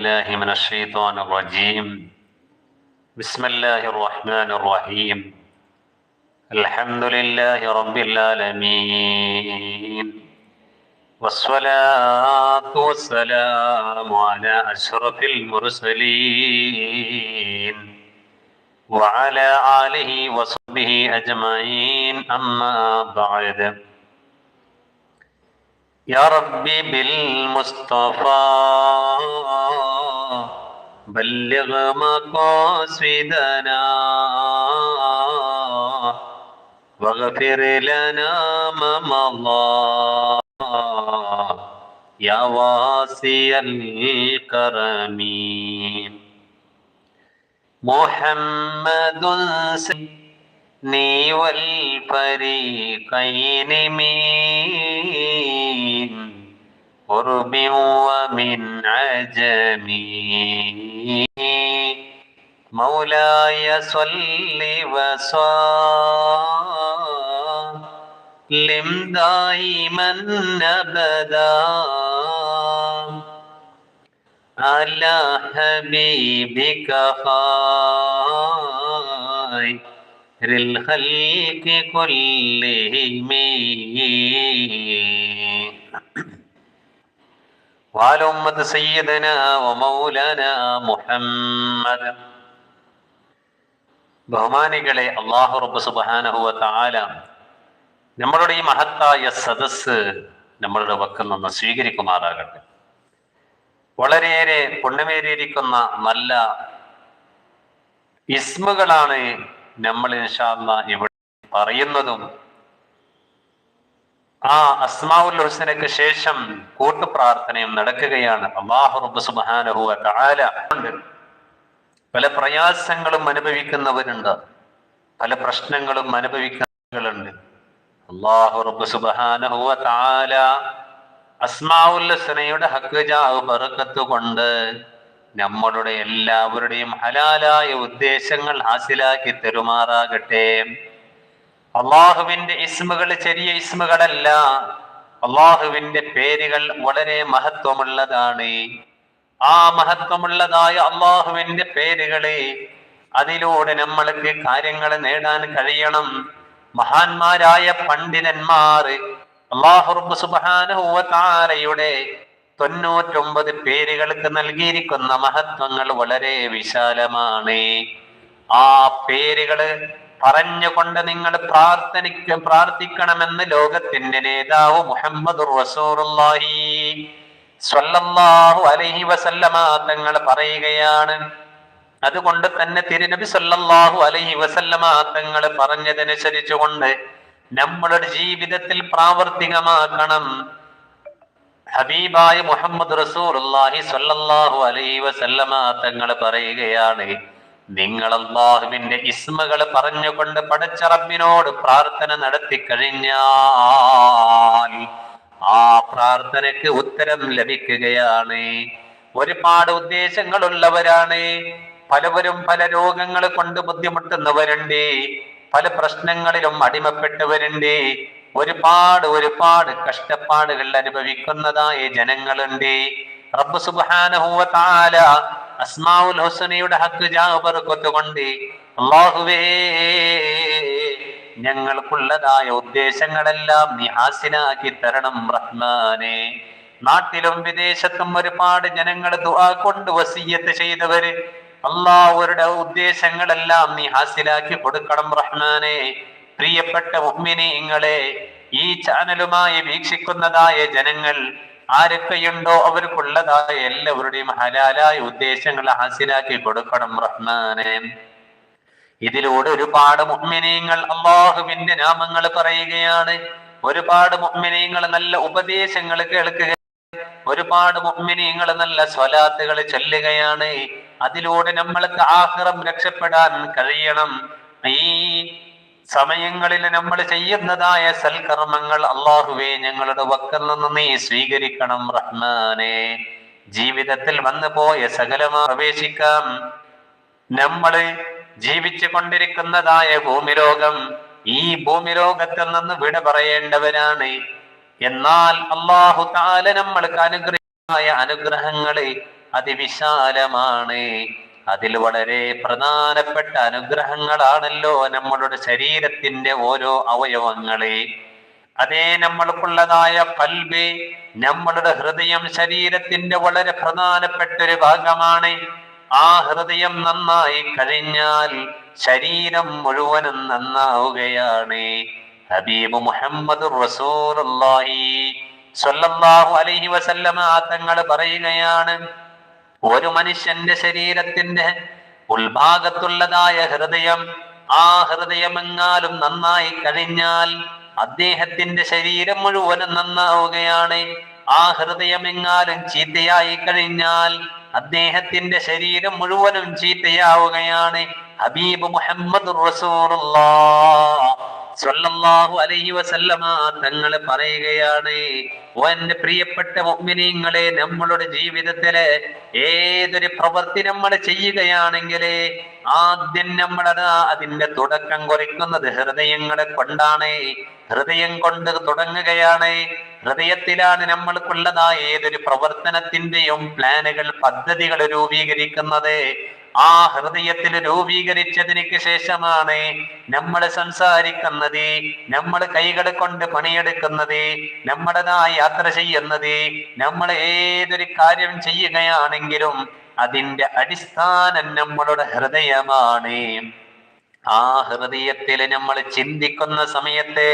الله من الشيطان الرجيم. بسم الله الرحمن الرحيم. الحمد لله رب العالمين. والصلاة والسلام على أشرف المرسلين. وعلى آله وصحبه أجمعين. أما بعد. يا ربي بالمصطفى بلغ مقاصدنا واغفر لنا ما مضى يا واسع الكرم محمد سيدني والفريقين من قرب ومن عجم مولاي صل وسلم دائما أبدا. على حبيبك خير الخلق كلهم. وعلى أمة سيدنا ومولانا محمد ബഹുമാനികളെ അള്ളാഹു റബ്ബ് സുബാനഹുവ താല നമ്മളുടെ ഈ മഹത്തായ സദസ് നമ്മളുടെ വക്കിൽ നിന്ന് സ്വീകരിക്കുമാറാകട്ടെ വളരെയേറെ പുണ്യമേറിയിരിക്കുന്ന നല്ല ഇസ്മുകളാണ് നമ്മൾ ഇൻഷാല്ല ഇവിടെ പറയുന്നതും ആ അസ്മാവുൽ ഹുസനക്ക് ശേഷം കൂട്ടു പ്രാർത്ഥനയും നടക്കുകയാണ്. റബ്ബ് പല പ്രയാസങ്ങളും അനുഭവിക്കുന്നവരുണ്ട്. പല പ്രശ്നങ്ങളും അനുഭവിക്കുന്നവരുണ്ട്. അള്ളാഹു റബ്ബ് അസ്മാവുൽ ഹുസനയുടെ ഹക്കജാവ് ബറക്കത്ത് കൊണ്ട് നമ്മളുടെ എല്ലാവരുടെയും ഹലാലായ ഉദ്ദേശങ്ങൾ ഹാസിലാക്കി തരുമാറാകട്ടെ. അള്ളാഹുവിന്റെ ഇസ്മുകൾ ചെറിയ ഇസ്മുകളല്ല. അള്ളാഹുവിന്റെ പേരുകൾ വളരെ മഹത്വമുള്ളതാണ്. ആ മഹത്വമുള്ളതായ അള്ളാഹുവിന്റെ പേരുകളെ അതിലൂടെ നമ്മൾക്ക് കാര്യങ്ങൾ നേടാൻ കഴിയണം. മഹാന്മാരായ പണ്ഡിതന്മാർ അള്ളാഹുറബ് സുബാനുയുടെ തൊണ്ണൂറ്റൊമ്പത് പേരുകൾക്ക് നൽകിയിരിക്കുന്ന മഹത്വങ്ങൾ വളരെ വിശാലമാണ്. ആ പേരുകൾ പറഞ്ഞുകൊണ്ട് നിങ്ങൾ പ്രാർത്ഥനിക്ക പ്രാർത്ഥിക്കണമെന്ന് ലോകത്തിന്റെ നേതാവ് മുഹമ്മദ് സ്വല്ലല്ലാഹു അലൈഹി വസല്ലമ തങ്ങൾ പറയുകയാണ്. അതുകൊണ്ട് തന്നെ തിരുനബി സല്ലല്ലാഹു അലൈഹി വസല്ലമ തങ്ങൾ പറഞ്ഞതനുസരിച്ചുകൊണ്ട് നമ്മളുടെ ജീവിതത്തിൽ പ്രാവർത്തികമാക്കണം. ഹബീബായ മുഹമ്മദ് സ്വല്ലല്ലാഹു അലൈഹി വസല്ലമ തങ്ങൾ പറയുകയാണ്. നിങ്ങൾ അള്ളാഹുവിന്റെ ഇസ്മകൾ പറഞ്ഞുകൊണ്ട് പടച്ച റബ്ബിനോട് പ്രാർത്ഥന നടത്തി കഴിഞ്ഞാൽ ആ പ്രാർത്ഥനയ്ക്ക് ഉത്തരം ലഭിക്കുകയാണ്. ഒരുപാട് ഉദ്ദേശങ്ങളുള്ളവരാണ്. പലവരും പല രോഗങ്ങൾ കൊണ്ട് ബുദ്ധിമുട്ടുന്നവരുണ്ട്. പല പ്രശ്നങ്ങളിലും അടിമപ്പെട്ടവരുണ്ട്. ഒരുപാട് ഒരുപാട് കഷ്ടപ്പാടുകൾ അനുഭവിക്കുന്നതായ ജനങ്ങളുണ്ട്. റബ്ബ് സുബ്ഹാനഹു തആല അസ്മാഉൽ ഹുസനയുടെ ഹക്ക് ജാബർക്കൊത്തുകൊണ്ട് അള്ളാഹുവേ ഞങ്ങൾക്കുള്ളതായ ഉദ്ദേശങ്ങളെല്ലാം നീ ഹാസിനാക്കി തരണം റഹ്മാനെ. നാട്ടിലും വിദേശത്തും ഒരുപാട് ജനങ്ങൾ ദുആ കൊണ്ട് വസീയത്ത് ചെയ്തവര് അള്ളാഹുരുടെ ഉദ്ദേശങ്ങളെല്ലാം നീ ഹാസിലാക്കി കൊടുക്കണം റഹ്മാനെ. പ്രിയപ്പെട്ട മുഅ്മിനീങ്ങളെ ഈ ചാനലുമായി വീക്ഷിക്കുന്നതായ ജനങ്ങൾ ആരൊക്കെയുണ്ടോ അവർക്കുള്ളതായ എല്ലാവരുടെയും ഹലാലായ ഉദ്ദേശങ്ങൾ ഹാസിലാക്കി കൊടുക്കണം റഹ്മാനെ. ഇതിലൂടെ ഒരുപാട് മുഹ്മിനീങ്ങൾ അള്ളാഹുവിന്റെ നാമങ്ങൾ പറയുകയാണ്. ഒരുപാട് മുഹ്മിനീങ്ങൾ നല്ല ഉപദേശങ്ങൾ കേൾക്കുക ഒരുപാട് മുഹ്മിനീങ്ങൾ നല്ല സ്വലാത്തുകൾ ചൊല്ലുകയാണ്. അതിലൂടെ നമ്മൾക്ക് ആഹ്റം രക്ഷപ്പെടാൻ കഴിയണം. ഈ സമയങ്ങളിൽ നമ്മൾ ചെയ്യുന്നതായ സൽക്കർമ്മങ്ങൾ അള്ളാഹുവെ ഞങ്ങളുടെ വക്കൽ നിന്ന് നീ സ്വീകരിക്കണം റഹ്മാനെ. ജീവിതത്തിൽ വന്നു പോയ സകലമാ പ്രവേശിക്കാം. നമ്മൾ ജീവിച്ചു കൊണ്ടിരിക്കുന്നതായ ഭൂമിരോഗം ഈ ഭൂമിരോഗത്തിൽ നിന്ന് വിട പറയേണ്ടവരാണ്. എന്നാൽ അള്ളാഹു താല നമ്മൾക്ക് അനുഗ്രഹമായ അനുഗ്രഹങ്ങൾ അതിവിശാലമാണ്. അതിൽ വളരെ പ്രധാനപ്പെട്ട അനുഗ്രഹങ്ങളാണല്ലോ നമ്മളുടെ ശരീരത്തിന്റെ ഓരോ അവയവങ്ങളെ. അതേ നമ്മൾക്കുള്ളതായ പൽബ് നമ്മളുടെ ഹൃദയം ശരീരത്തിന്റെ വളരെ പ്രധാനപ്പെട്ട ഒരു ഭാഗമാണ്. ആ ഹൃദയം നന്നായി കഴിഞ്ഞാൽ ശരീരം മുഴുവനും നന്നാവുകയാണ്. ഹബീബ് മുഹമ്മദ് റസൂലുള്ളാഹി സ്വല്ലല്ലാഹു അലൈഹി വസല്ലമ തങ്ങൾ പറയുകയാണ് ഒരു മനുഷ്യന്റെ ശരീരത്തിന്റെ ഉൾഭാഗത്തുള്ളതായ ഹൃദയം ആ ഹൃദയമെങ്ങാലും നന്നായി കഴിഞ്ഞാൽ അദ്ദേഹത്തിന്റെ ശരീരം മുഴുവനും നന്നാവുകയാണ്. ആ ഹൃദയമെങ്ങാലും ചീത്തയായി കഴിഞ്ഞാൽ അദ്ദേഹത്തിന്റെ ശരീരം മുഴുവനും ചീത്തയാവുകയാണ്. ഹബീബ് മുഹമ്മദ് സ്വല്ലല്ലാഹു അലൈഹി വസല്ലമ തങ്ങൾ പറയുകയാണ് എന്റെ പ്രിയപ്പെട്ട മുഅ്മിനീങ്ങളെ നമ്മളുടെ ജീവിതത്തിൽ ഏതൊരു പ്രവൃത്തി നമ്മൾ ചെയ്യുകയാണെങ്കിൽ ആദ്യം നമ്മൾ അതിന്റെ തുടക്കം കുറിക്കുന്നത് ഹൃദയങ്ങളെ കൊണ്ടാണ്. ഹൃദയം കൊണ്ട് തുടങ്ങുകയാണ്. ഹൃദയത്തിലാണ് നമ്മൾക്കുള്ളതായ ഏതൊരു പ്രവർത്തനത്തിന്റെയും പ്ലാനുകൾ പദ്ധതികൾ രൂപീകരിക്കുന്നത്. ആ ഹൃദയത്തിൽ രൂപീകരിച്ചതിന് ശേഷമാണ് നമ്മൾ സംസാരിക്കുന്നത് നമ്മൾ കൈകൾ കൊണ്ട് പണിയെടുക്കുന്നത് നമ്മുടേതായ യാത്ര ചെയ്യുന്നത് നമ്മൾ ഏതൊരു കാര്യം ചെയ്യുകയാണെങ്കിലും അതിന്റെ അടിസ്ഥാനം നമ്മളുടെ ഹൃദയമാണ്. ആ ഹൃദയത്തിൽ നമ്മൾ ചിന്തിക്കുന്ന സമയത്ത്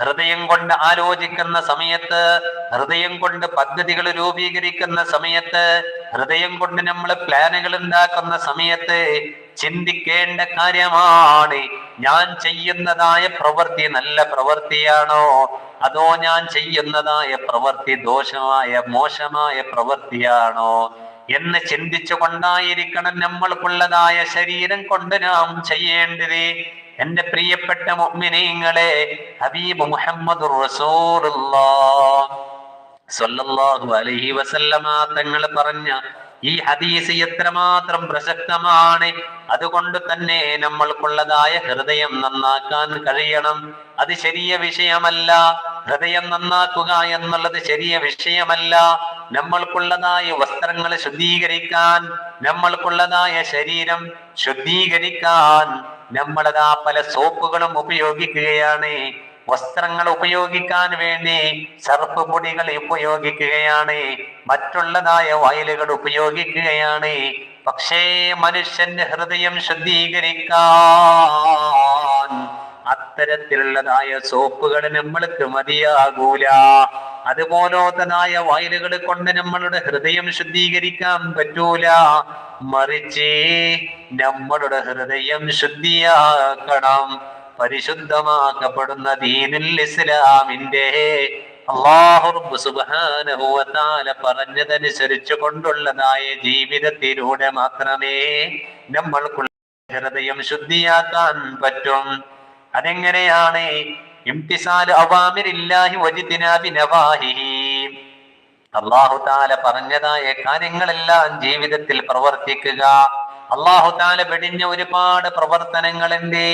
ഹൃദയം കൊണ്ട് ആലോചിക്കുന്ന സമയത്ത് ഹൃദയം കൊണ്ട് പദ്ധതികൾ രൂപീകരിക്കുന്ന സമയത്ത് ഹൃദയം കൊണ്ട് നമ്മൾ പ്ലാനുകൾ ഉണ്ടാക്കുന്ന സമയത്ത് ചിന്തിക്കേണ്ട കാര്യമാണ്. ഞാൻ ചെയ്യുന്നതായ പ്രവൃത്തി നല്ല പ്രവൃത്തിയാണോ? അതോ ഞാൻ ചെയ്യുന്നതായ പ്രവൃത്തി ദോഷമായ മോശമായ പ്രവൃത്തിയാണോ? എന്ന് ചിന്തിച്ചു കൊണ്ടായിരിക്കണം നമ്മൾക്കുള്ളതായ ശരീരം കൊണ്ട് നാം ചെയ്യേണ്ടത്. എന്റെ പ്രിയപ്പെട്ട മുഅ്മിനീങ്ങളെ ഹബീബ് മുഹമ്മദ് സ്വല്ലല്ലാഹു അലൈഹി വസല്ലമ തങ്ങൾ പറഞ്ഞ ഈ ഹദീസ് എത്രമാത്രം പ്രസക്തമാണ്. അതുകൊണ്ട് തന്നെ നമ്മൾക്കുള്ളതായ ഹൃദയം നന്നാക്കാൻ കഴിയണം. അത് ശരിയ വിഷയമല്ല. ഹൃദയം നന്നാക്കുക എന്നുള്ളത് ചെറിയ വിഷയമല്ല. നമ്മൾക്കുള്ളതായ വസ്ത്രങ്ങൾ ശുദ്ധീകരിക്കാൻ നമ്മൾക്കുള്ളതായ ശരീരം ശുദ്ധീകരിക്കാൻ നമ്മളതാ പല സോപ്പുകളും ഉപയോഗിക്കുകയാണ്. വസ്ത്രങ്ങൾ ഉപയോഗിക്കാൻ വേണ്ടി സർപ്പ് പൊടികൾ ഉപയോഗിക്കുകയാണ്. മറ്റുള്ളതായ വയലുകൾ ഉപയോഗിക്കുകയാണ്. പക്ഷേ മനുഷ്യന്റെ ഹൃദയം ശുദ്ധീകരിക്കാൻ അത്തരത്തിലുള്ളതായ സോപ്പുകൾ നമ്മൾക്ക് മതിയാകൂല. അതുപോലത്തതായ വയലുകൾ കൊണ്ട് നമ്മളുടെ ഹൃദയം ശുദ്ധീകരിക്കാൻ പറ്റൂല. മറിച്ച് നമ്മളുടെ ഹൃദയം ശുദ്ധിയാക്കണം. പരിശുദ്ധമാക്കപ്പെടുന്ന ദീനുൽ ഇസ്ലാമിന്റെ അള്ളാഹുറബ് തആല പറഞ്ഞതനുസരിച്ച് കൊണ്ടുള്ളതായ ജീവിതത്തിലൂടെ മാത്രമേ നമ്മൾക്കുള്ള ഹൃദയം ശുദ്ധിയാക്കാൻ പറ്റും. അതെങ്ങനെയാണ്? ഇംതിസാൽ അവാമിരില്ലാഹി വജിതിനാബി നവാഹിഹി അള്ളാഹു താല പറഞ്ഞതായ കാര്യങ്ങളെല്ലാം ജീവിതത്തിൽ പ്രവർത്തിക്കുക. അള്ളാഹുതാല വെടിഞ്ഞ ഒരുപാട് പ്രവർത്തനങ്ങളുണ്ട്.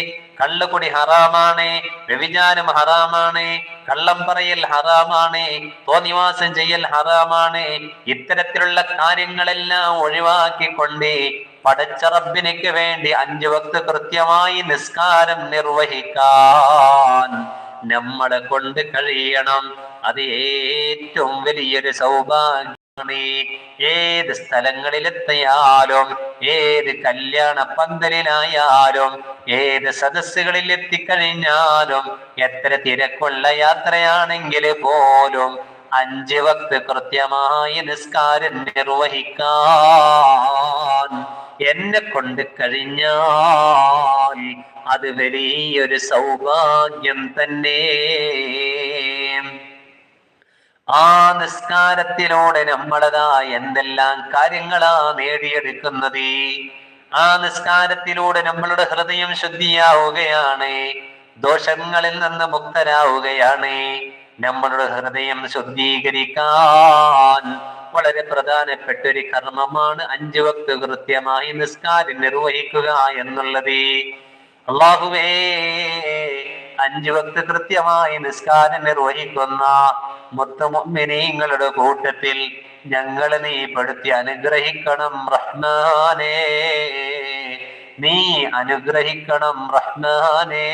കള്ളുകുടി ഹറാമാണ് വ്യഭിചാരം ഹറാമാണ് കള്ളം പറയൽ ഹറാമാണ് തോന്നിവാസം ചെയ്യൽ ഹറാമാണ്. ഇത്തരത്തിലുള്ള കാര്യങ്ങളെല്ലാം ഒഴിവാക്കിക്കൊണ്ട് പടച്ച റബ്ബിനിക്ക് വേണ്ടി അഞ്ചു വക്ത് കൃത്യമായി നിസ്കാരം നിർവഹിക്കാൻ നമ്മളെ കൊണ്ട് കഴിയണം. അത് ഏറ്റവും വലിയൊരു സൗഭാഗ്യമാണ്. ഏത് സ്ഥലങ്ങളിലെത്തിയാലും ഏത് കല്യാണ പന്തലിലായാലും ഏത് സദസ്സുകളിൽ എത്തിക്കഴിഞ്ഞാലും എത്ര തിരക്കുള്ള യാത്രയാണെങ്കിൽ പോലും അഞ്ച് വക്ത് കൃത്യമായി നിസ്കാരം നിർവഹിക്കാൻ എന്നെ കൊണ്ട് കഴിഞ്ഞാൽ അത് വലിയൊരു സൗഭാഗ്യം തന്നെ. ആ നിസ്കാരത്തിലൂടെ നമ്മളതാ എന്തെല്ലാം കാര്യങ്ങളാ നേടിയെടുക്കുന്നത്? ആ നിസ്കാരത്തിലൂടെ നമ്മളുടെ ഹൃദയം ശുദ്ധിയാവുകയാണ് ദോഷങ്ങളിൽ നിന്ന് മുക്തരാവുകയാണ്. നമ്മളുടെ ഹൃദയം ശുദ്ധീകരിക്കാൻ വളരെ പ്രധാനപ്പെട്ട ഒരു കർമ്മമാണ്. അഞ്ചു വക്ത് കൃത്യമായി നിസ്കാരം നിർവഹിക്കുക എന്നുള്ളത്. അള്ളാഹുവേ അഞ്ചു വക്ത് കൃത്യമായി നിസ്കാരം നിർവഹിക്കുന്ന മുത്തുമുമ്മിനീങ്ങളുടെ കൂട്ടത്തിൽ ഞങ്ങൾ നീ പെടുത്തി അനുഗ്രഹിക്കണം റഹ്മാനേ. നീ അനുഗ്രഹിക്കണം റഹ്മാനേ.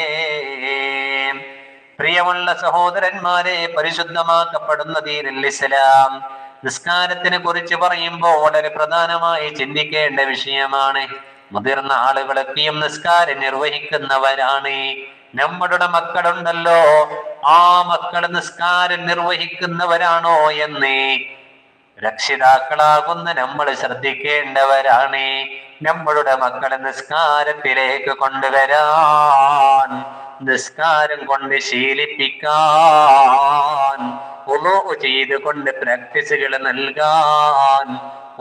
പ്രിയമുള്ള സഹോദരന്മാരെ പരിശുദ്ധമാക്കപ്പെടുന്ന ദീനുൽ ഇസ്ലാം നിസ്കാരത്തിനെ കുറിച്ച് പറയുമ്പോൾ വളരെ പ്രധാനമായി ചിന്തിക്കേണ്ട വിഷയമാണ്. മുതിർന്ന ആളുകളൊക്കെയും നിസ്കാരം നിർവഹിക്കുന്നവരാണ്. നമ്മളുടെ മക്കളുണ്ടല്ലോ. ആ മക്കൾ നിസ്കാരം നിർവഹിക്കുന്നവരാണോ എന്ന് രക്ഷിതാക്കളാകുന്ന നമ്മൾ ശ്രദ്ധിക്കേണ്ടവരാണ്. നമ്മളുടെ മക്കളെ നിസ്കാരത്തിലേക്ക് കൊണ്ടുവരാൻ നിസ്കാരം കൊണ്ട് ശീലിപ്പിക്കാൻ ഉളു ചെയ്ത് കൊണ്ട് പ്രാക്ടീസുകൾ നൽകാൻ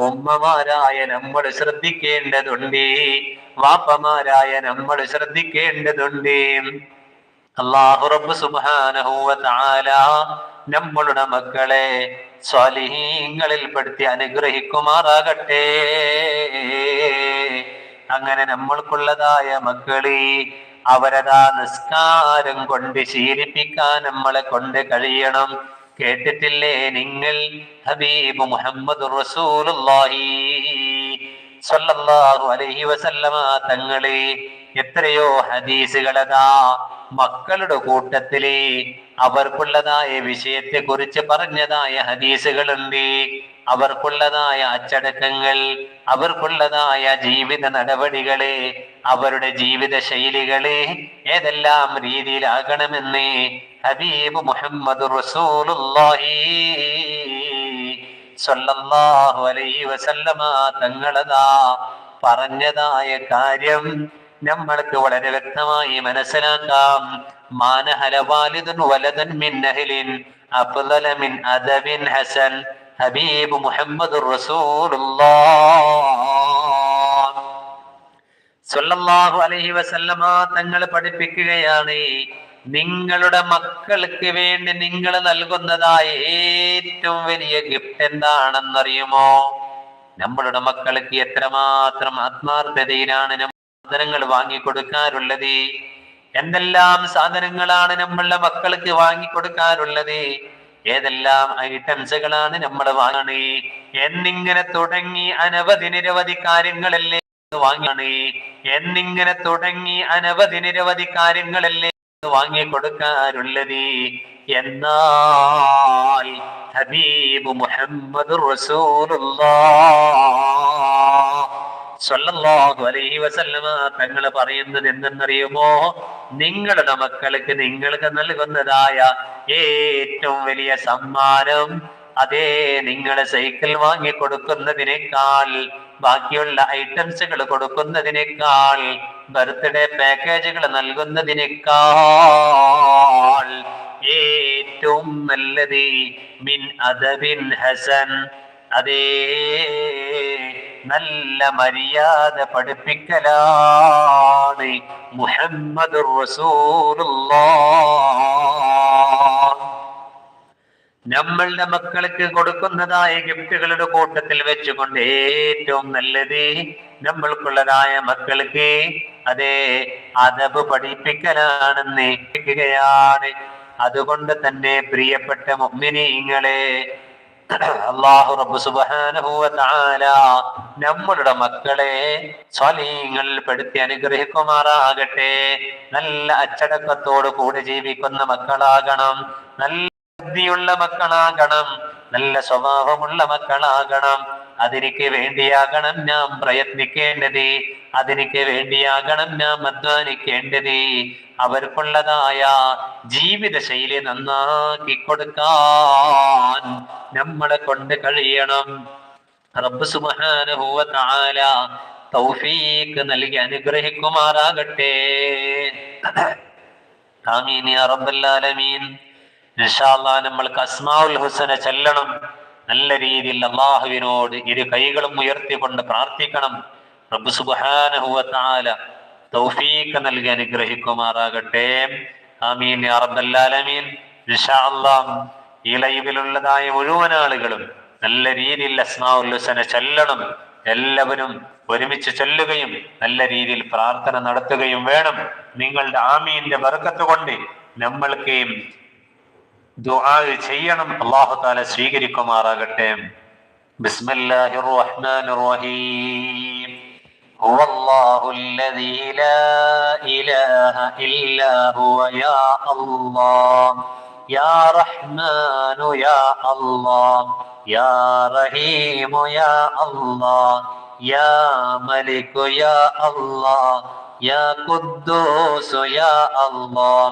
ഉമ്മമാരായ നമ്മൾ ശ്രദ്ധിക്കേണ്ടതുണ്ട്. വാപ്പമാരായ നമ്മൾ ശ്രദ്ധിക്കേണ്ടതുണ്ട്. അള്ളാഹു റബ്ബ് നമ്മളുടെ മക്കളെ സ്വാലിഹീങ്ങളിൽ പെടുത്തി അനുഗ്രഹിക്കുമാറാകട്ടെ. അങ്ങനെ നമ്മൾക്കുള്ളതായ മക്കളെ അവരതാ നിസ്കാരം കൊണ്ട് ശീലിപ്പിക്കാൻ നമ്മളെ കൊണ്ട് കഴിയണം. കേട്ടിട്ടില്ലേ നിങ്ങൾ? ഹബീബ് മുഹമ്മദ് അലൈഹി വസല്ലമ തങ്ങളെ എത്രയോ ഹദീസുകളതാ മക്കളുടെ കൂട്ടത്തിലെ അവർക്കുള്ളതായ വിഷയത്തെ കുറിച്ച് പറഞ്ഞതായ ഹദീസുകളുണ്ട്. അവർക്കുള്ളതായ അച്ചടക്കങ്ങൾ അവർക്കുള്ളതായ ജീവിത നടപടികളെ അവരുടെ ജീവിത ശൈലികളെ ഏതെല്ലാം രീതിയിലാകണമെന്ന് ഹബീബ് മുഹമ്മദ് അലൈഹി വസല്ലമ തങ്ങളതാ പറഞ്ഞതായ കാര്യം നമ്മൾക്ക് വളരെ വ്യക്തമായി മനസ്സിലാക്കാം. മാനഹല വാലിദുൻ വലദൻ മിൻ അഹ്ലിൻ അഫ്ളല മിൻ അദബിൻ ഹസൻ. ഹബീബ് മുഹമ്മദ് അലൈഹി വസല്ലമ തങ്ങൾ പഠിപ്പിക്കുകയാണ് നിങ്ങളുടെ മക്കൾക്ക് വേണ്ടി നിങ്ങൾ നൽകുന്നതായ ഏറ്റവും വലിയ ഗിഫ്റ്റ് എന്താണെന്നറിയുമോ? നമ്മളുടെ മക്കൾക്ക് എത്രമാത്രം ആത്മാർത്ഥതയിലാണ് നമ്മൾ സാധനങ്ങൾ വാങ്ങിക്കൊടുക്കാറുള്ളത്? എന്തെല്ലാം സാധനങ്ങളാണ് നമ്മളുടെ മക്കൾക്ക് വാങ്ങിക്കൊടുക്കാറുള്ളത്? ഏതെല്ലാം ഐറ്റംസുകളാണ് നമ്മൾ വാങ്ങണേ? എന്നിങ്ങനെ തുടങ്ങി അനവധി നിരവധി കാര്യങ്ങളല്ലേ വാങ്ങണേ? എന്നിങ്ങനെ തുടങ്ങി അനവധി നിരവധി കാര്യങ്ങളല്ലേ വാങ്ങിക്കൊടുക്കാറുള്ളത് എന്നാൽ ഹബീബ് മുഹമ്മദ് സ്വല്ലല്ലാഹു അലൈഹി വസല്ലമ തങ്ങൾ പറയുന്നത് എന്തെന്നറിയുമോ? നിങ്ങളുടെ മക്കൾക്ക് നിങ്ങൾക്ക് നൽകുന്നതായ ഏറ്റവും വലിയ സമ്മാനം അതേ നിങ്ങളെ സൈക്കിൾ വാങ്ങി കൊടുക്കുന്നതിനേക്കാൾ ബാക്കിയുള്ള ഐറ്റംസുകൾ കൊടുക്കുന്നതിനേക്കാൾ ബർത്ത്ഡേ പാക്കേജുകൾ നൽകുന്നതിനേക്കാൾ ഏറ്റവും നല്ലത് മിൻ അദബിൻ ഹസൻ. അതേ നല്ല മര്യാദ പഠിപ്പിക്കലാണ് മുഹമ്മദ് റസൂലുള്ളാഹ് നമ്മളുടെ മക്കൾക്ക് കൊടുക്കുന്നതായ ഗിഫ്റ്റുകളുടെ കൂട്ടത്തിൽ വെച്ചുകൊണ്ട് ഏറ്റവും നല്ലത് നമ്മൾക്കുള്ളതായ മക്കൾക്ക് അതെ അതവ് പഠിപ്പിക്കലാണെന്ന് കേൾക്കുകയാണ്. അതുകൊണ്ട് തന്നെ പ്രിയപ്പെട്ട മുഅ്മിനീങ്ങളെ അള്ളാഹു റബ്ബ് വ തആല നമ്മളുടെ മക്കളെ സ്വലീങ്ങളിൽ പെടുത്തി അനുഗ്രഹിക്കുമാറാകട്ടെ. നല്ല അച്ചടക്കത്തോടു കൂടി ജീവിക്കുന്ന മക്കളാകണം. നല്ല ബുദ്ധിയുള്ള മക്കളാകണം നല്ല സ്വഭാവമുള്ള മക്കളാകണം. അതിനിക്ക് വേണ്ടിയാകണം നാം പ്രയത്നിക്കേണ്ടത് അതിനിക്ക് വേണ്ടിയാകണം നാം അധ്വാനിക്കേണ്ടത്. അവർക്കുള്ളതായ ജീവിത ശൈലി നന്നാക്കി കൊടുക്കാൻ നമ്മളെ കൊണ്ട് കഴിയണം. റബ്ബ് സുബ്ഹാനഹു തൗഫീക്ക് നൽകി അനുഗ്രഹിക്കുമാറാകട്ടെ. ആമീൻ യാ റബ്ബൽ ആലമീൻ. ഇൻഷാല്ലാ നമ്മൾക്ക് അസ്മാഉൽ ഹുസന ചെല്ലണം. നല്ല രീതിയിൽ അള്ളാഹുവിനോട് ഇരു കൈകളും ഉയർത്തിക്കൊണ്ട് പ്രാർത്ഥിക്കണം. റബ്ബ് തആല തൗഫീഖ് നൽകി അനുഗ്രഹിക്കുമാറാകട്ടെ. ആമീൻ അറബല്ലാലമീൻ ഈ ലൈവിലുള്ളതായ മുഴുവൻ ആളുകളും നല്ല രീതിയിൽ അസ്മാഉൽ ഹുസന ചെല്ലണം. എല്ലാവരും ഒരുമിച്ച് ചൊല്ലുകയും നല്ല രീതിയിൽ പ്രാർത്ഥന നടത്തുകയും വേണം. നിങ്ങളുടെ ആമീന്റെ ബർക്കത്ത് കൊണ്ട് നമ്മൾക്ക് ദുആ ചെയ്യണം അള്ളാഹു താല സ്വീകരിക്കുമാറാകട്ടെ بسم الله الرحمن الرحيم هو الله الذي لا إله إلا هو يا الله يا رحمن يا الله يا رحيم يا الله يا ملك يا الله يا قدوس يا الله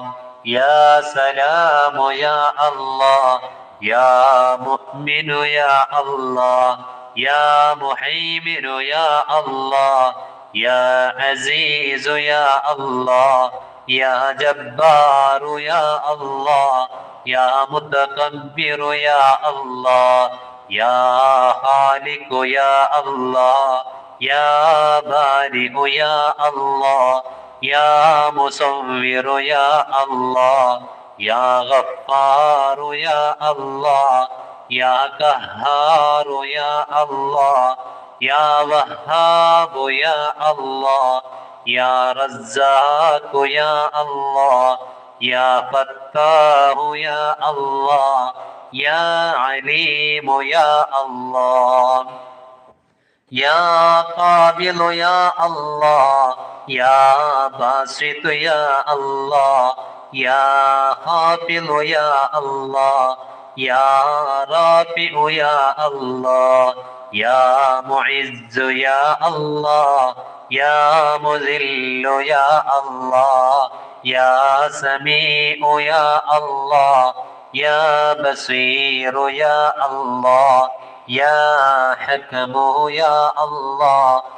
يا سلام يا الله يا مؤمن يا الله يا محيمن يا الله يا عزيز يا الله يا جبار يا الله يا متكبر يا الله يا خالق يا الله يا بارئ يا الله. يا مصور يا الله يا غفار يا الله يا قهار يا الله يا وهاب يا الله يا رزاق يا الله يا فتاه يا الله يا عليم يا الله يا قابل يا الله. يا باسط يا الله يا حافظ يا الله يا رافع يا الله يا معز يا الله يا مذل يا الله يا سميع يا الله يا بصير يا الله يا حكم يا الله.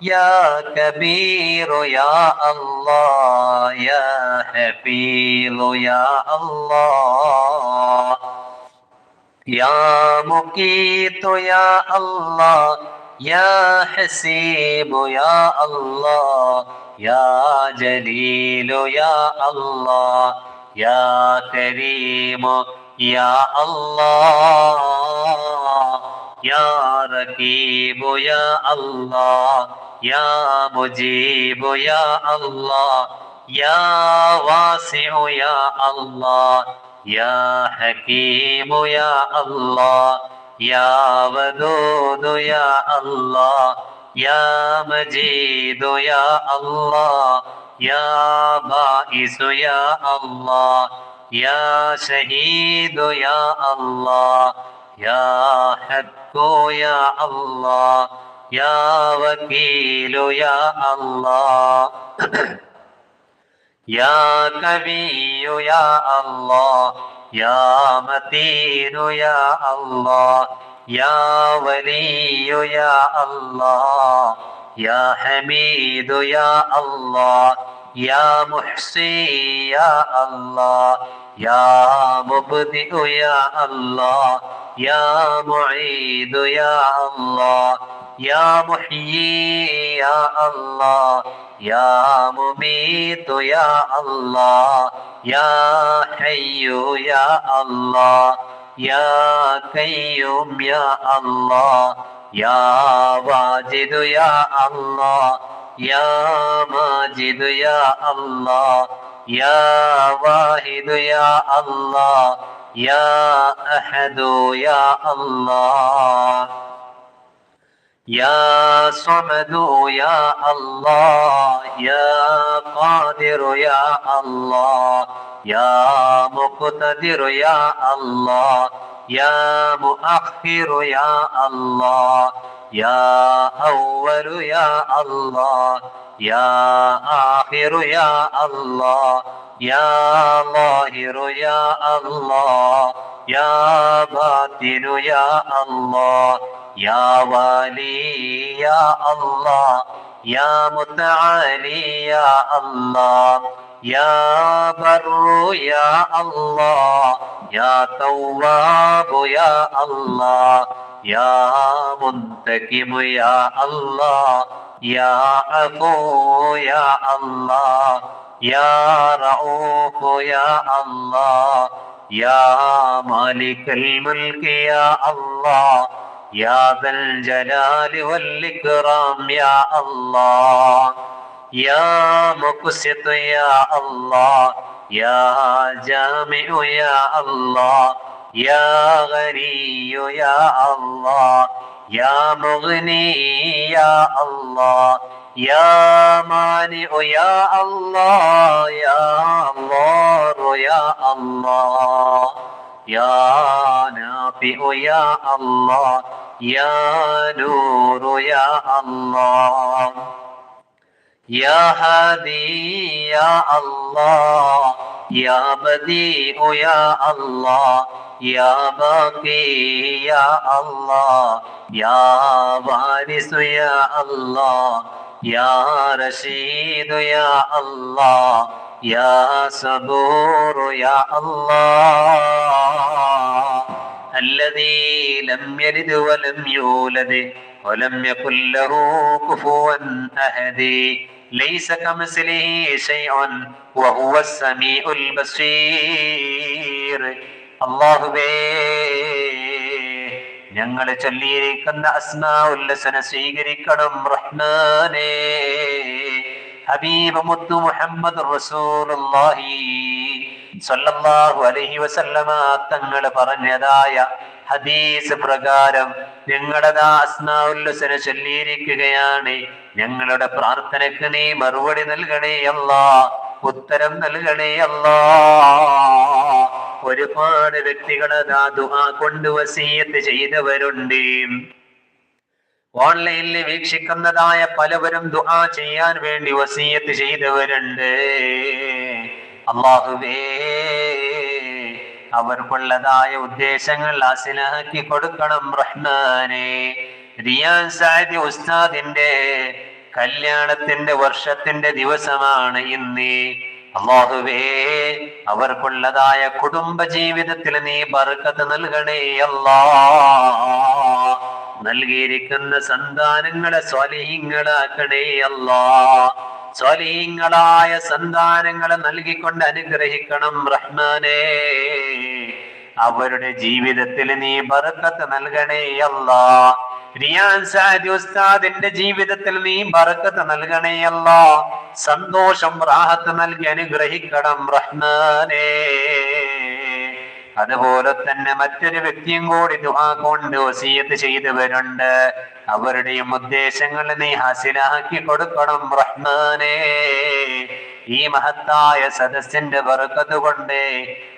Ya Kebir Ya Allah Ya Hefil Ya Allah. Ya Mukit Ya Allah. Ya Hasib Ya Allah. Ya Celil Ya Allah. Ya Kerim Ya Allah. Ya Rakib Ya Allah. يا مجيب يا الله يا واسع يا الله يا حكيم يا الله يا ودود يا الله يا مجيد يا الله يا بائس يا الله يا شهيد يا الله يا حق يا الله. يا وكيل يا الله. يا كبي يا الله. يا متين يا الله. يا ولي يا الله. يا حميد يا الله. يا محصي يا الله. يا مبدئ يا الله. يا معيد يا الله يا محيي يا الله يا مميت يا الله يا حي يا الله يا قيوم يا الله يا واجد يا الله يا ماجد يا الله يا واحد يا الله يا أحد يا الله. يا صمد يا الله. يا قادر يا الله. يا مقتدر يا الله. يا مؤخر يا الله. يا أول يا الله. يا آخر يا الله. يا ظاهر يا الله يا باطن يا الله يا والي يا الله يا متعالي يا الله يا بر يا الله يا تواب يا الله يا منتكب يا الله يا عفو يا الله യാ റഊഫ് യാ അല്ലാ യാ മാലിക്കൽ മുൽക്ക് യാ അല്ലാ യാ ദൽ ജലാലി വൽ ഇക്റാം യാ അല്ലാ യാ മുഖ്സിത്ത് യാ അല്ലാ യാ ജാമിഉ യാ അല്ലാ യാ ഗനിയ്യു യാ അല്ലാ യാ മുഗ്നി യാ يا مانع يا الله يا الله يا الله يا نافع يا الله يا نور يا الله يا هادي يا الله يا بديع يا الله يا باقي يا الله يا وارث يا الله. يا رشيد يا الله يا صبور يا الله. الذي لم يلد ولم يولد ولم يكن له كفوا أحد. ليس كمثله شيء وهو السميع البصير. الله بيه ഞങ്ങൾ ചൊല്ലിയിരിക്കുന്ന അസ്മാ ഉല്ലസന സ്വീകരിക്കണം റഹ്മാനേ. ഹബീബ് മുത്തു മുഹമ്മദ് റസൂലുള്ളാഹി. സല്ലല്ലാഹു അലൈഹി വസല്ലമ തങ്ങൾ പറഞ്ഞതായ ഹദീസ് പ്രകാരം ഞങ്ങളുടെ അസ്മാഉല്ലസന ചൊല്ലിയിരിക്കുകയാണ്. ഞങ്ങളുടെ പ്രാർത്ഥനയ്ക്ക് നീ മറുപടി നൽകണേ അല്ലാ ഉത്തരം നൽകണേ അല്ലാ ഒരുപാട് വ്യക്തികളെ ദുആ കൊണ്ട് വസീയത്ത് ചെയ്തവരുണ്ട്. ഓൺലൈനിൽ വീക്ഷിക്കുന്നതായ പലവരും ദുആ ചെയ്യാൻ വേണ്ടി വസീയത്ത് ചെയ്തവരുണ്ട്. അള്ളാഹുവേ അവർക്കുള്ളതായ ഉദ്ദേശങ്ങൾ അസിലാക്കി കൊടുക്കണം റഹ്മാനെ. റിയാൻ സാദി ഉസ്താദിന്റെ കല്യാണത്തിന്റെ വർഷത്തിന്റെ ദിവസമാണ് ഇന്ന്. അള്ളാഹുവേ അവർക്കുള്ളതായ കുടുംബ ജീവിതത്തിൽ നീ ബർക്കത്ത് നൽകണേ അല്ലാ. നൽകിയിരിക്കുന്ന സന്താനങ്ങളെ സ്വലീങ്ങളാക്കണേ അല്ലാ. സ്വലീങ്ങളായ സന്താനങ്ങളെ നൽകിക്കൊണ്ട് അനുഗ്രഹിക്കണം റഹ്മാനേ. അവരുടെ ജീവിതത്തിൽ നീ ബർക്കത്ത് നൽകണേ അല്ല. റിയാൻ ഉസ്താദിന്റെ ജീവിതത്തിൽ നീ ബർക്കത്ത് നൽകണേ അല്ല. സന്തോഷം റാഹത്ത് നൽകി അനുഗ്രഹിക്കണം റഹ്മാനേ. അതുപോലെ തന്നെ മറ്റൊരു വ്യക്തിയും കൂടി ദുആ കൊണ്ട് വസീയത്ത് ചെയ്തവരുണ്ട്. അവരുടെയും ഉദ്ദേശങ്ങൾ നീ ഹാസിലാക്കി കൊടുക്കണം റഹ്മാനേ. ഈ മഹത്തായ സദസ്സിന്റെ ബർക്കത്ത് കൊണ്ട്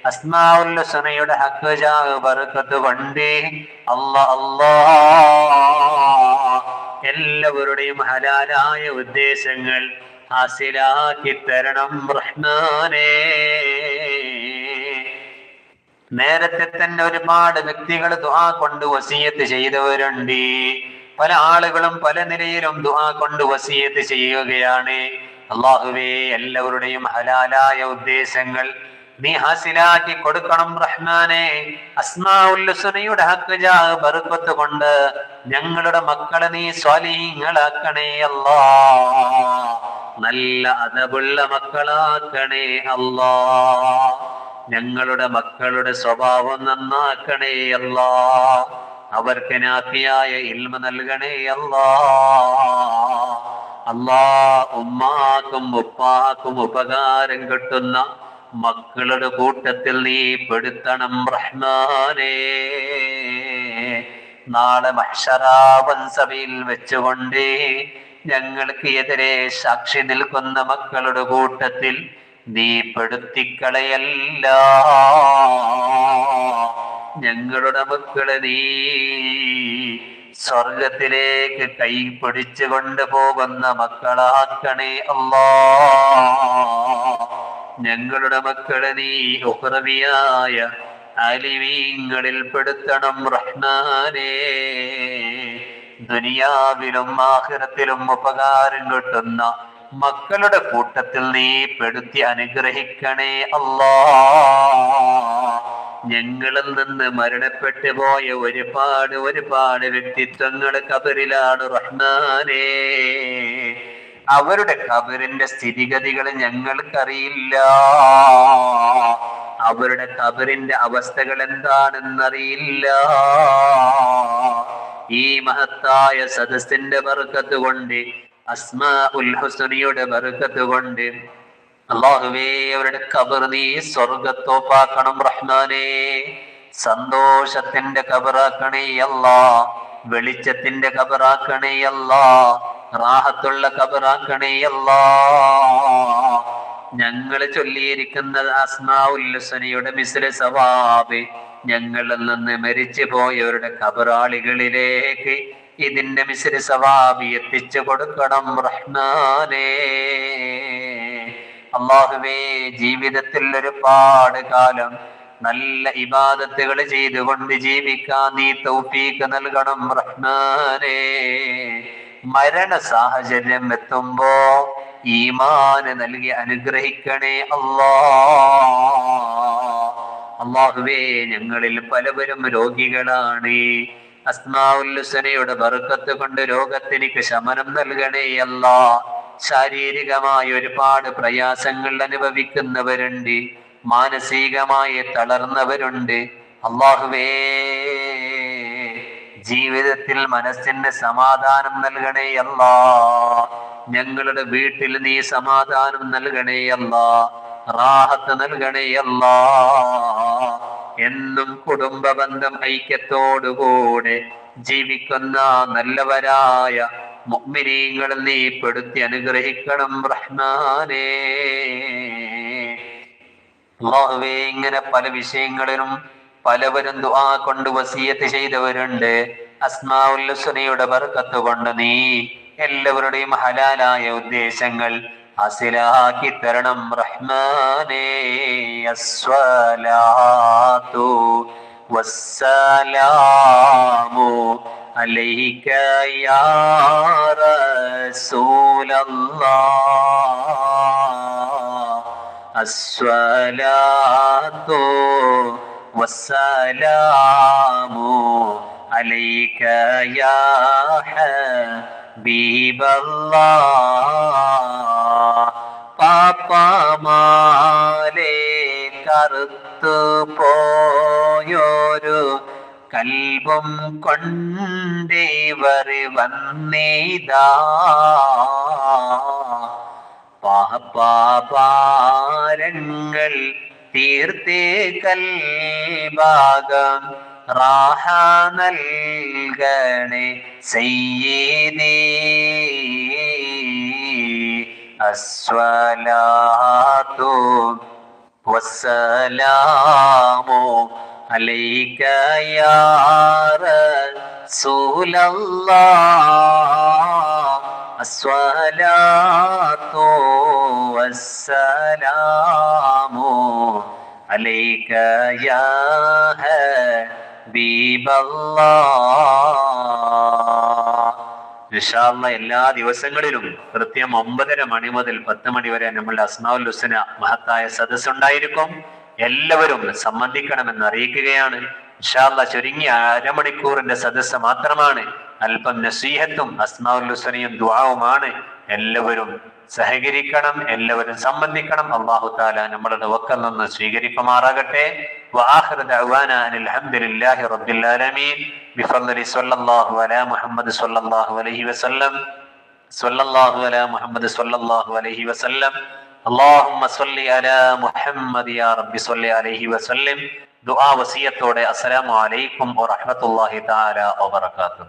അസ്മാഉല്ലസുനയുടെ ഹക്ക് ജാഹ് ബർക്കത്ത് കൊണ്ട് അല്ലാ അല്ലാ എല്ലാവരുടെയും ഹലാലായ ഉദ്ദേശങ്ങൾ ഹാസിലാക്കി തരണം റഹ്മാനേ. നേരത്തെ തന്നെ ഒരുപാട് വ്യക്തികൾ ദുഹാ കൊണ്ട് വസീയത്ത് ചെയ്തവരുണ്ട്. പല ആളുകളും പല നിലയിലും ദുഹാ കൊണ്ട് വസീയത്ത് ചെയ്യുകയാണ്. അള്ളാഹുവേ എല്ലാവരുടെയും ഹലാലായ ഉദ്ദേശങ്ങൾ നീ ഹാസിലാക്കി കൊടുക്കണം റഹ്മാനെ. അസ്മാനയുടെ ഹക്ക് ജാ ബർക്കത്ത് കൊണ്ട് ഞങ്ങളുടെ മക്കളെ നീ സ്വാലിഹീങ്ങളാക്കണേ അല്ലാ. നല്ല അതവുള്ള മക്കളാക്കണേ അല്ലാ. ഞങ്ങളുടെ മക്കളുടെ സ്വഭാവം നന്നാക്കണേ അല്ലാ. അവർക്ക് നാഫിയായ ഇൽമ നൽകണേ അല്ലാ. അല്ലാ ഉമ്മാക്കും ഉപ്പാക്കും ഉപകാരം കിട്ടുന്ന മക്കളുടെ കൂട്ടത്തിൽ നീ പെടുത്തണം റഹ്മാനേ. നാളെ മഹ്ഷറാവൻ സഭയിൽ വെച്ചുകൊണ്ട് ഞങ്ങൾക്ക് എതിരെ സാക്ഷി നിൽക്കുന്ന മക്കളുടെ കൂട്ടത്തിൽ നീ പെടുത്തിക്കളയല്ല. ഞങ്ങളുടെ മക്കളെ നീ സ്വർഗത്തിലേക്ക് കൈ പിടിച്ചു കൊണ്ടുപോകുന്ന മക്കളാക്കണേ അല്ലാ. ഞങ്ങളുടെ മക്കളെ നീ ഉഹ്റവിയായ അലിവീങ്ങളിൽ പെടുത്തണം റഹ്മാനേ. ദുനിയാവിലും ആഖിറത്തിലും ഉപകാരം കിട്ടുന്ന മക്കളുടെ കൂട്ടത്തിൽ നീ പെടുത്തി അനുഗ്രഹിക്കണേ അല്ലാ. ഞങ്ങളിൽ നിന്ന് മരണപ്പെട്ടു പോയ ഒരുപാട് ഒരുപാട് വ്യക്തിത്വങ്ങൾ കബറിലാണ് റഹ്മാനേ. അവരുടെ കബറിന്റെ സ്ഥിതിഗതികൾ ഞങ്ങൾക്കറിയില്ല. അവരുടെ കബറിന്റെ അവസ്ഥകൾ എന്താണെന്നറിയില്ല. ഈ മഹത്തായ സദസ്സിന്റെ ബർക്കത്ത് കൊണ്ട് അസ്മാ ഉൽ ഹുസനിയുടെ ബർക്കത്ത് കൊണ്ട് അള്ളാഹുവേ അവരുടെ കബർ നീ സ്വർഗത്തോപ്പാക്കണം റഹ്മാനേ. സന്തോഷത്തിന്റെ കബറാക്കണേ അല്ല വെളിച്ചത്തിന്റെ കബറാക്കണേ അല്ല റാഹത്തുള്ള കബറാക്കണേ അല്ല. ഞങ്ങൾ ചൊല്ലിയിരിക്കുന്ന അസ്മാ ഉല്ലസനയുടെ മിസ്ല സവാബ്. ഞങ്ങളിൽ നിന്ന് മരിച്ചു പോയവരുടെ കബറാളികളിലേക്ക് ഇതിന്റെ മിസ്ര സവാബി എത്തിച്ചു കൊടുക്കണം റഹ്മാനേ. അള്ളാഹുവേ ജീവിതത്തിൽ ഒരുപാട് കാലം നല്ല ഇബാദത്തുകൾ ചെയ്തുകൊണ്ട് ജീവിക്കാൻ നീ തൗഫീക്ക് നൽകണം റഹ്മാനേ. മരണ സാഹചര്യം എത്തുമ്പോ ഈമാന് നൽകി അനുഗ്രഹിക്കണേ അള്ളാ. അള്ളാഹുവേ ഞങ്ങളിൽ പലവരും രോഗികളാണ്. അസ്മാഉൽ ഹുസ്നയുടെ ബർക്കത്ത് കൊണ്ട് രോഗത്തിനിക്ക് ശമനം നൽകണേ അല്ല ശാരീരികമായ ഒരുപാട് പ്രയാസങ്ങൾ അനുഭവിക്കുന്നവരുണ്ട്. മാനസികമായി തളർന്നവരുണ്ട്. അള്ളാഹുവേ ജീവിതത്തിൽ മനസ്സിന് സമാധാനം നൽകണേ അല്ല. ഞങ്ങളുടെ വീട്ടിൽ നീ സമാധാനം നൽകണേ അല്ല. റാഹത്ത് നൽകണേ അല്ല. എന്നും കുടുംബ ബന്ധം ഐക്യത്തോടുകൂടെ ജീവിക്കുന്ന നല്ലവരായ മുഗ്മിനീങ്ങൾ നീ പെടുത്തി അനുഗ്രഹിക്കണം റഹ്മാനേ. അള്ളാഹുവേ ഇങ്ങനെ പല വിഷയങ്ങളിലും പലവരും ദുആ കൊണ്ട് വസീയത്ത് ചെയ്തവരുണ്ട്. അസ്മാഉല്ലുസുനയുടെ ബർക്കത്ത് കൊണ്ട് നീ എല്ലാവരുടെയും ഹലാലായ ഉദ്ദേശങ്ങൾ അസിലാക്കി തരണം റഹ്മാനേ. അസ്വലാത്തു വസ്സലാമു അലൈക യാ റസൂലല്ലാഹ് الصلاة والسلام عليك يا حبيب الله പാപ്പമാലെ കറുത്തു പോയൊരു കൽബും കൊണ്ടേവർ വന്നേതാ. പാപാരങ്ങൾ തീർത്തേ കൽഭാഗം റാഹ നൽകണേ സയ്യേദേ അസ്വലാത്തു വസ്സലാമു അലൈക യാ റസൂലല്ലാഹ് الصلاة والسلام عليك يا حبيب الله നിഷാള്ള എല്ലാ ദിവസങ്ങളിലും കൃത്യം ഒമ്പതര മണി മുതൽ പത്ത് മണി വരെ നമ്മളുടെ അസ്മാവുൽ ഹുസന മഹത്തായ സദസ് ഉണ്ടായിരിക്കും എല്ലാവരും സംബന്ധിക്കണമെന്ന് അറിയിക്കുകയാണ് നിഷാള്ള ചുരുങ്ങിയ അരമണിക്കൂറിന്റെ സദസ്സ് മാത്രമാണ് അല്പം നസീഹത്തും അസ്മാവുൽ ഹുസനയും ദുആവുമാണ് എല്ലാവരും സഹകരിക്കണം എല്ലാവരും സംബന്ധിക്കണം അള്ളാഹു താല നമ്മളുടെ വക്കൽ നിന്ന് സ്വീകരിക്കുമാറാകട്ടെ وآخر دعوانا أن الحمد لله رب العالمين بفضل صلى الله على محمد صلى الله عليه وسلم صلى الله على محمد صلى الله عليه وسلم اللهم صل على محمد يا رب صل عليه وسلم ദുആ വസിയത്തോടെ അസ്സലാമു അലൈക്കും വറഹ്മത്തുള്ളാഹി തആല വബറകാതുഹു